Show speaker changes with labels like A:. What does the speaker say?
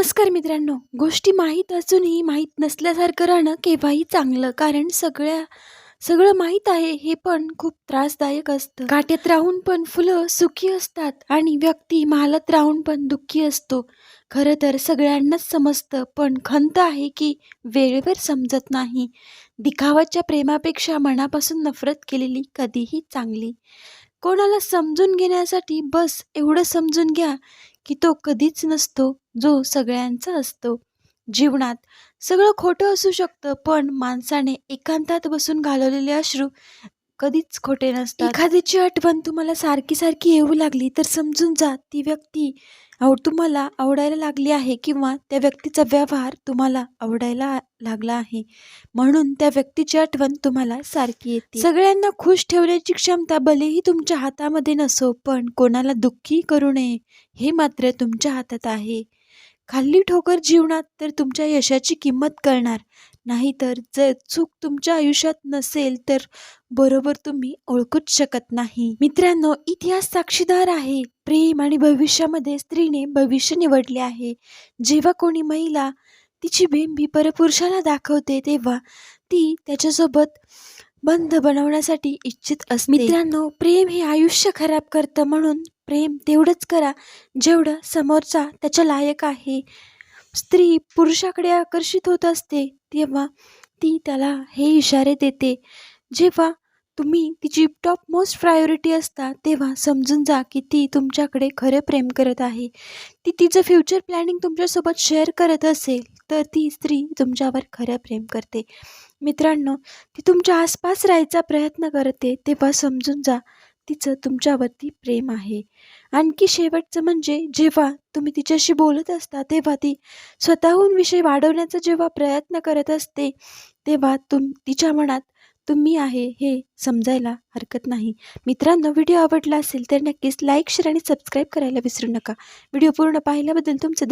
A: नमस्कार मित्रांनो. गोष्टी माहीत असूनही माहीत नसल्यासारखं राहणं केव्हाही चांगलं कारण सगळ्या सगळं माहीत आहे हे पण खूप त्रासदायक असतं. काट्यात राहून पण फुलं सुखी असतात आणि व्यक्ती महालात राहून पण दुःखी असतो. खरं तर सगळ्यांनाच समजतं पण खंत आहे की वेळेवर समजत नाही. दिखावाच्या प्रेमापेक्षा मनापासून नफरत केलेली कधीही चांगली कोणाला समजून घेण्यासाठी बस एवढं समजून घ्या की तो कधीच नसतो जो सगळ्यांचा असतो. जीवनात सगळं खोटं असू शकतं पण माणसाने एकांतात बसून घालवलेले अश्रू कधीच खोटे नसतात. एखाद्याची आठवण तुम्हाला सारखी सारखी येऊ लागली तर समजून जा ती व्यक्ती आव तुम्हाला आवडायला लागली आहे किंवा त्या व्यक्तीचा व्यवहार तुम्हाला आवडायला लागला आहे. म्हणून त्या व्यक्तीची आठवण तुम्हाला सारखी येते. सगळ्यांना खुश ठेवण्याची क्षमता भलेही तुमच्या हातामध्ये नसो पण कोणाला दुःखी करू नये हे मात्र तुमच्या हातात आहे. खाल्ली ठोकर जीवनात तर तुमच्या यशाची किंमत कळणार. नाहीतर जर चूक तुमच्या आयुष्यात नसेल तर बरोबर तुम्ही ओळखूच शकत नाही. मित्रांनो इतिहास साक्षीदार आहे. प्रेम आणि भविष्यामध्ये स्त्रीने भविष्य निवडले आहे. जेव्हा कोणी महिला तिची बिंबी परपुरुषाला दाखवते तेव्हा ती त्याच्यासोबत बंध बनवण्यासाठी इच्छित असते. मित्रांनो प्रेम हे आयुष्य खराब करतं म्हणून प्रेम तेवढंच करा जेवढं समोरचा त्याच्या लायक आहे. स्त्री पुरुषाकडे आकर्षित होत असते तेव्हा ती त्याला हे इशारे देते. जेव्हा तुम्ही तिची टॉप मोस्ट प्रायोरिटी असता तेव्हा समजून जा की ती तुमच्याकडे खरं प्रेम करत आहे. ती तिचं फ्युचर प्लॅनिंग तुमच्यासोबत शेअर करत असेल तर ती स्त्री तुमच्यावर खरं प्रेम करते. मित्रांनो ती तुमच्या आसपास राहायचा प्रयत्न करते तेव्हा समजून जा तिचं तुमच्यावरती प्रेम आहे. आणखी शेवटचं म्हणजे जेव्हा तुम्ही तिच्याशी बोलत असता तेव्हा ती स्वतःहून विषय वाढवण्याचा जेव्हा प्रयत्न करत असते तेव्हा तुम तिच्या मनात तुम्ही आहे हे समजायला हरकत नाही. मित्रांनो व्हिडिओ आवडला असेल तर नक्कीच लाईक शेअर आणि सबस्क्राईब करायला विसरू नका. व्हिडिओ पूर्ण पाहिल्याबद्दल तुमचं